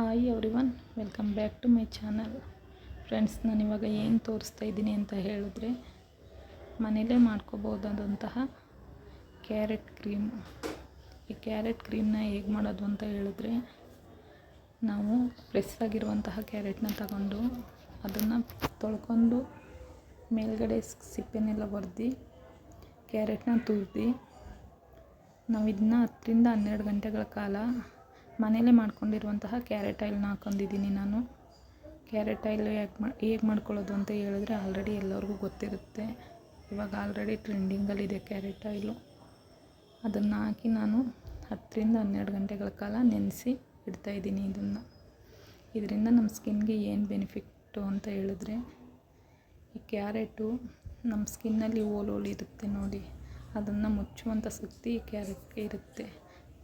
Hi everyone welcome back to my channel friends ನಾನಿವಾಗ ಏನು ತೋರಿಸ್ತಾ ಇದ್ದೀನಿ ಅಂತ ಹೇಳಿದ್ರೆ, ಮನೇಲೇ ಮಾಡ್ಕೋಬೋದಾದಂತಹ ಕ್ಯಾರೆಟ್ ಕ್ರೀಮ್ ಈ ಕ್ಯಾರೆಟ್ ಕ್ರೀಮ್ನ ಹೇಗೆ ಮಾಡೋದು ಅಂತ ಹೇಳಿದ್ರೆ, ನಾವು ಫ್ರೆಶ್ ಆಗಿರುವಂತಹ ಕ್ಯಾರೆಟ್ನ ತಗೊಂಡು ಅದನ್ನು ತೊಳ್ಕೊಂಡು ಮೇಲ್ಗಡೆ ಸಿಪ್ಪೆನೆಲ್ಲ ಒರೆದು ಕ್ಯಾರೆಟ್ನ ತುರಿದು ನಾವು ಇದನ್ನ ಹತ್ತರಿಂದ ಹನ್ನೆರಡು ಗಂಟೆಗಳ ಕಾಲ ಮನೇಲೇ ಮಾಡ್ಕೊಂಡಿರುವಂತಹ ಕ್ಯಾರೆಟ್ ಆಯಿಲ್ನ ಹಾಕೊಂಡಿದ್ದೀನಿ ನಾನು. ಕ್ಯಾರೆಟ್ ಆಯಿಲ್ ಯಾಕೆ ಹೇಗೆ ಮಾಡ್ಕೊಳ್ಳೋದು ಅಂತ ಹೇಳಿದ್ರೆ ಆಲ್ರೆಡಿ ಎಲ್ಲರಿಗೂ ಗೊತ್ತಿರುತ್ತೆ. ಇವಾಗ ಆಲ್ರೆಡಿ ಟ್ರೆಂಡಿಂಗಲ್ಲಿದೆ ಕ್ಯಾರೆಟ್ ಆಯಿಲು. ಅದನ್ನು ಹಾಕಿ ನಾನು ಹತ್ತರಿಂದ ಹನ್ನೆರಡು ಗಂಟೆಗಳ ಕಾಲ ನೆನೆಸಿ ಇಡ್ತಾಯಿದ್ದೀನಿ ಇದನ್ನು. ಇದರಿಂದ ನಮ್ಮ ಸ್ಕಿನ್ಗೆ ಏನು ಬೆನಿಫಿಟ್ಟು ಅಂತ ಹೇಳಿದ್ರೆ, ಈ ಕ್ಯಾರೆಟು ನಮ್ಮ ಸ್ಕಿನ್ನಲ್ಲಿ ಓಲೋಲಿ ಇರುತ್ತೆ ನೋಡಿ. ಅದನ್ನು ಮುಚ್ಚುವಂಥ ಶಕ್ತಿ ಈ ಕ್ಯಾರೆಟ್ಗೆ ಇರುತ್ತೆ.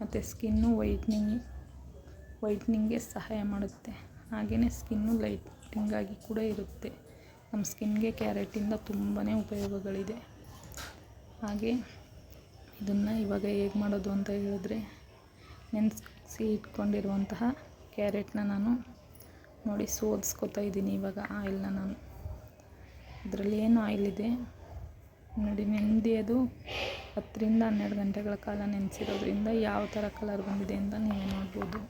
ಮತ್ತು ಸ್ಕಿನ್ನು ವೈಟ್ನಿಂಗ್ ವೈಟ್ನಿಂಗ್ಗೆ ಸಹಾಯ ಮಾಡುತ್ತೆ. ಹಾಗೆಯೇ ಸ್ಕಿನ್ನು ಲೈಟಿಂಗಾಗಿ ಕೂಡ ಇರುತ್ತೆ. ನಮ್ಮ ಸ್ಕಿನ್ಗೆ ಕ್ಯಾರೆಟಿಂದ ತುಂಬಾ ಉಪಯೋಗಗಳಿದೆ. ಹಾಗೆ ಇದನ್ನು ಇವಾಗ ಹೇಗೆ ಮಾಡೋದು ಅಂತ ಹೇಳಿದ್ರೆ ನೆನೆಸಿ ಇಟ್ಕೊಂಡಿರುವಂತಹ ಕ್ಯಾರೆಟ್ನ ನಾನು ನೋಡಿ ಸೋದಿಸ್ಕೊತಾ ಇದ್ದೀನಿ ಇವಾಗ ಆಯಿಲ್ನ ನಾನು. ಅದರಲ್ಲಿ ಏನು ಆಯಿಲ್ ಇದೆ? ನೋಡಿ ನೆನೆದಿ ಅದು ಹತ್ತರಿಂದ ಹನ್ನೆರಡು ಗಂಟೆಗಳ ಕಾಲ ನೆನೆಸಿರೋದ್ರಿಂದ ಯಾವ ಥರ ಕಲರ್ ಬಂದಿದೆ ಅಂತ ನೀವೇ ನೋಡ್ಬೋದು.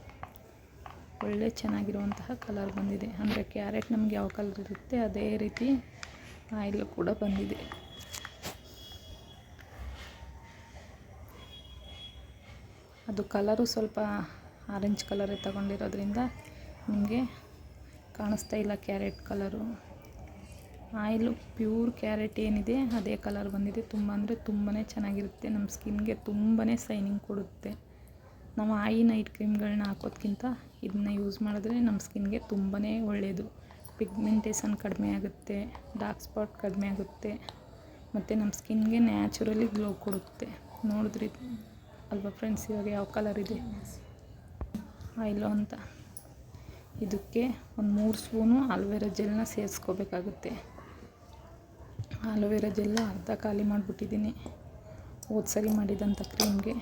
ಒಳ್ಳೆ ಚೆನ್ನಾಗಿರುವಂತಹ ಕಲರ್ ಬಂದಿದೆ. ಅಂದರೆ ಕ್ಯಾರೆಟ್ ನಮ್ಗೆ ಯಾವ ಕಲರ್ ಇರುತ್ತೆ ಅದೇ ರೀತಿ ಆಯಿಲ್ ಕೂಡ ಬಂದಿದೆ. ಅದು ಕಲರು ಸ್ವಲ್ಪ ಆರೆಂಜ್ ಕಲರೇ ತಗೊಂಡಿರೋದ್ರಿಂದ ನಿಮಗೆ ಕಾಣಿಸ್ತಾ ಇಲ್ಲ carrot colour oil pure carrot ಏನಿದೆ ಅದೇ ಕಲರ್ ಬಂದಿದೆ. ತುಂಬ ಅಂದರೆ ತುಂಬಾ ಚೆನ್ನಾಗಿರುತ್ತೆ. ನಮ್ಮ ಸ್ಕಿನ್ಗೆ ತುಂಬಾ ಸೈನಿಂಗ್ ಕೊಡುತ್ತೆ. ನಾವು ಆಯಿ ನೈಟ್ ಕ್ರೀಮ್ಗಳನ್ನ ಹಾಕೋದ್ಕಿಂತ ಇದನ್ನ ಯೂಸ್ ಮಾಡಿದ್ರೆ ನಮ್ಮ ಸ್ಕಿನ್ಗೆ ತುಂಬಾ ಒಳ್ಳೆಯದು ಪಿಗ್ಮೆಂಟೇಷನ್ ಕಡಿಮೆ ಆಗುತ್ತೆ ಡಾರ್ಕ್ ಸ್ಪಾಟ್ ಕಡಿಮೆ ಆಗುತ್ತೆ, ಮತ್ತು ನಮ್ಮ ಸ್ಕಿನ್ಗೆ ನ್ಯಾಚುರಲಿ ಗ್ಲೋ ಕೊಡುತ್ತೆ. ನೋಡಿದ್ರಿ ಅಲ್ವಾ ಫ್ರೆಂಡ್ಸ್ ಇವಾಗ ಯಾವ ಕಲರ್ ಇದೆ? ಆಯಿಲು ಅಂತ. ಇದಕ್ಕೆ ಒಂದು ಮೂರು ಸ್ಪೂನು ಆಲೋವೆರಾ ಜೆಲ್ನ ಸೇರಿಸ್ಕೋಬೇಕಾಗುತ್ತೆ. ಆಲೋವೆರಾ ಜೆಲ್ಲ ಅರ್ಧ ಖಾಲಿ ಮಾಡಿಬಿಟ್ಟಿದ್ದೀನಿ. ಹೋದ್ಸರಿ ಮಾಡಿದಂಥ ಕ್ರೀಮ್ಗೆ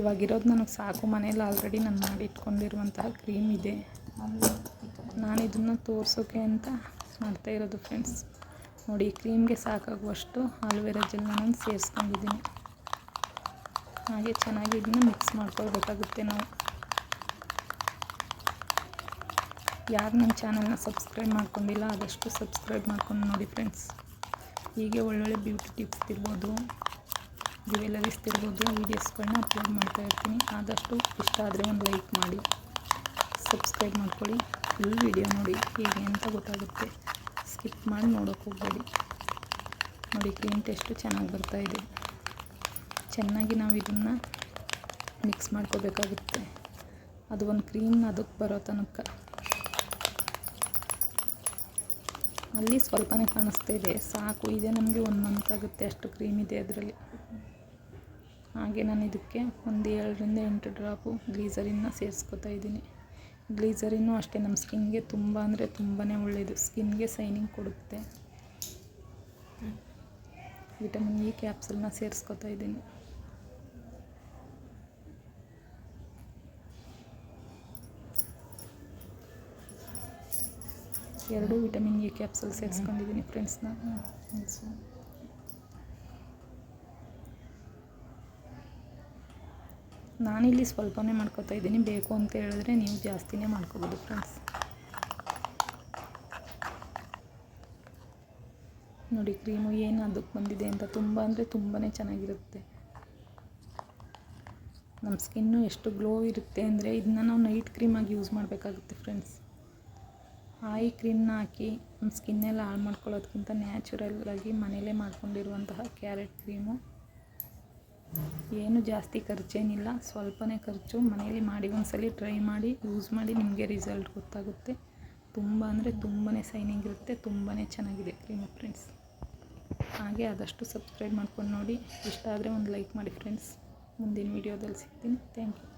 ಇವಾಗಿರೋದು ನನಗೆ ಸಾಕು. ಮನೇಲಿ ಆಲ್ರೆಡಿ ನಾನು ಮಾಡಿಟ್ಕೊಂಡಿರುವಂತಹ ಕ್ರೀಮ್ ಇದೆ. ನಾನು ಇದನ್ನು ತೋರಿಸೋಕೆ ಅಂತ ಮಾಡ್ತಾ ಇರೋದು ಫ್ರೆಂಡ್ಸ್ ನೋಡಿ ಕ್ರೀಮ್ಗೆ ಸಾಕಾಗುವಷ್ಟು ಆಲೋವೆರಾ ಜೆಲ್ ನಾನು ಸೇರಿಸ್ಕೊಂಡಿದ್ದೀನಿ. ಹಾಗೆ ಚೆನ್ನಾಗಿ ಇದನ್ನ ಮಿಕ್ಸ್ ಮಾಡ್ಕೊಳ್ಬೇಕಾಗುತ್ತೆ ನಾವು. ಯಾರು ನನ್ನ ಚಾನಲ್ನ ಸಬ್ಸ್ಕ್ರೈಬ್ ಮಾಡ್ಕೊಂಡಿಲ್ಲ, ಆದಷ್ಟು ಸಬ್ಸ್ಕ್ರೈಬ್ ಮಾಡ್ಕೊಂಡು ನೋಡಿ ಫ್ರೆಂಡ್ಸ್ ಹೀಗೆ ಒಳ್ಳೊಳ್ಳೆ ಬ್ಯೂಟಿ ಟಿಪ್ಸ್ ಇರ್ಬೋದು ಜ್ಯುವೆಲರೀಸ್ ಇರ್ಬೋದು ವೀಡಿಯೋಸ್ಗಳನ್ನ ಅಪ್ಲೋಡ್ ಮಾಡ್ತಾ ಇರ್ತೀನಿ. ಆದಷ್ಟು ಇಷ್ಟ ಆದರೆ ಒಂದು ಲೈಕ್ ಮಾಡಿ ಸಬ್ಸ್ಕ್ರೈಬ್ ಮಾಡ್ಕೊಳ್ಳಿ. ಫುಲ್ ವಿಡಿಯೋ ನೋಡಿ, ಹೇಗೆ ಅಂತ ಗೊತ್ತಾಗುತ್ತೆ. ಸ್ಕಿಪ್ ಮಾಡಿ ನೋಡೋಕೆ ಹೋಗಬೇಡಿ. ನೋಡಿ ಕ್ರೀಮ್ ಟೇಸ್ಟು ಚೆನ್ನಾಗಿ ಬರ್ತಾಯಿದೆ ಚೆನ್ನಾಗಿ ನಾವು ಇದನ್ನು ಮಿಕ್ಸ್ ಮಾಡ್ಕೋಬೇಕಾಗುತ್ತೆ. ಅದು ಒಂದು ಕ್ರೀಮ್ ಅದಕ್ಕೆ ಬರೋ ತನಕ. ಅಲ್ಲಿ ಸ್ವಲ್ಪನೇ ಕಾಣಿಸ್ತಾ ಇದೆ. ಸಾಕು, ಇದೆ ನಮಗೆ ಒಂದು ಮಂತ್ ಆಗುತ್ತೆ ಅಷ್ಟು ಕ್ರೀಮ್ ಇದೆ ಅದರಲ್ಲಿ. ಹಾಗೆ ನಾನು ಇದಕ್ಕೆ ಒಂದು ಏಳರಿಂದ ಎಂಟು ಡ್ರಾಪು ಗ್ಲೀಸರಿನ್ನ ಸೇರಿಸ್ಕೊತಾ ಇದ್ದೀನಿ. ಗ್ಲೀಸರಿನ್ನು ಅಷ್ಟೇ, ನಮ್ಮ ಸ್ಕಿನ್ಗೆ ತುಂಬ ಅಂದರೆ ತುಂಬಾ ಒಳ್ಳೆಯದು ಸ್ಕಿನ್ಗೆ ಸೈನಿಂಗ್ ಕೊಡುತ್ತೆ. ವಿಟಮಿನ್ ಇ ಕ್ಯಾಪ್ಸಲ್ನ ಸೇರಿಸ್ಕೊತಾ ಇದ್ದೀನಿ. ಎರಡು ವಿಟಮಿನ್ ಇ ಕ್ಯಾಪ್ಸಲ್ ಸೇರಿಸ್ಕೊಂಡಿದ್ದೀನಿ ಫ್ರೆಂಡ್ಸ್ನ. ನಾನಿಲ್ಲಿ ಸ್ವಲ್ಪನೇ ಮಾಡ್ಕೋತಾ ಇದ್ದೀನಿ. ಬೇಕು ಅಂತ ಹೇಳಿದ್ರೆ ನೀವು ಜಾಸ್ತಿನೇ ಮಾಡ್ಕೋಬೋದು ಫ್ರೆಂಡ್ಸ್ ನೋಡಿ, ಕ್ರೀಮು ಏನು ಅದಕ್ಕೆ ಬಂದಿದೆ ಅಂತ ತುಂಬ ಅಂದರೆ ತುಂಬಾ ಚೆನ್ನಾಗಿರುತ್ತೆ. ನಮ್ಮ ಸ್ಕಿನ್ನು ಎಷ್ಟು ಗ್ಲೋ ಇರುತ್ತೆ ಅಂದರೆ ಇದನ್ನ ನಾವು ನೈಟ್ ಕ್ರೀಮಾಗಿ ಯೂಸ್ ಮಾಡಬೇಕಾಗುತ್ತೆ ಫ್ರೆಂಡ್ಸ್ ಆಯಿ ಕ್ರೀಮ್ನ ಹಾಕಿ ನಮ್ಮ ಸ್ಕಿನ್ನೆಲ್ಲ ಹಾಳು ಮಾಡ್ಕೊಳ್ಳೋದಕ್ಕಿಂತ ನ್ಯಾಚುರಲ್ಲಾಗಿ ಮನೇಲೇ ಮಾಡ್ಕೊಂಡಿರುವಂತಹ ಕ್ಯಾರೆಟ್ ಕ್ರೀಮು ಏನು ಜಾಸ್ತಿ ಖರ್ಚೇನಿಲ್ಲ, ಸ್ವಲ್ಪನೇ ಖರ್ಚು. ಮನೇಲಿ ಮಾಡಿ ಒಂದ್ಸಲ ಟ್ರೈ ಮಾಡಿ ಯೂಸ್ ಮಾಡಿ ನಿಮಗೆ ರಿಸಲ್ಟ್ ಗೊತ್ತಾಗುತ್ತೆ. ತುಂಬ ಅಂದರೆ ತುಂಬಾ ಸೈನಿಂಗ್ ಇರುತ್ತೆ ತುಂಬಾ ಚೆನ್ನಾಗಿದೆ ಕ್ರೀಮ್ ಫ್ರೆಂಡ್ಸ್ ಹಾಗೆ ಆದಷ್ಟು ಸಬ್ಸ್ಕ್ರೈಬ್ ಮಾಡ್ಕೊಂಡು ನೋಡಿ. ಇಷ್ಟ ಆದರೆ ಒಂದು ಲೈಕ್ ಮಾಡಿ ಫ್ರೆಂಡ್ಸ್ ಮುಂದಿನ ವೀಡಿಯೋದಲ್ಲಿ ಸಿಗ್ತೀನಿ. Thank you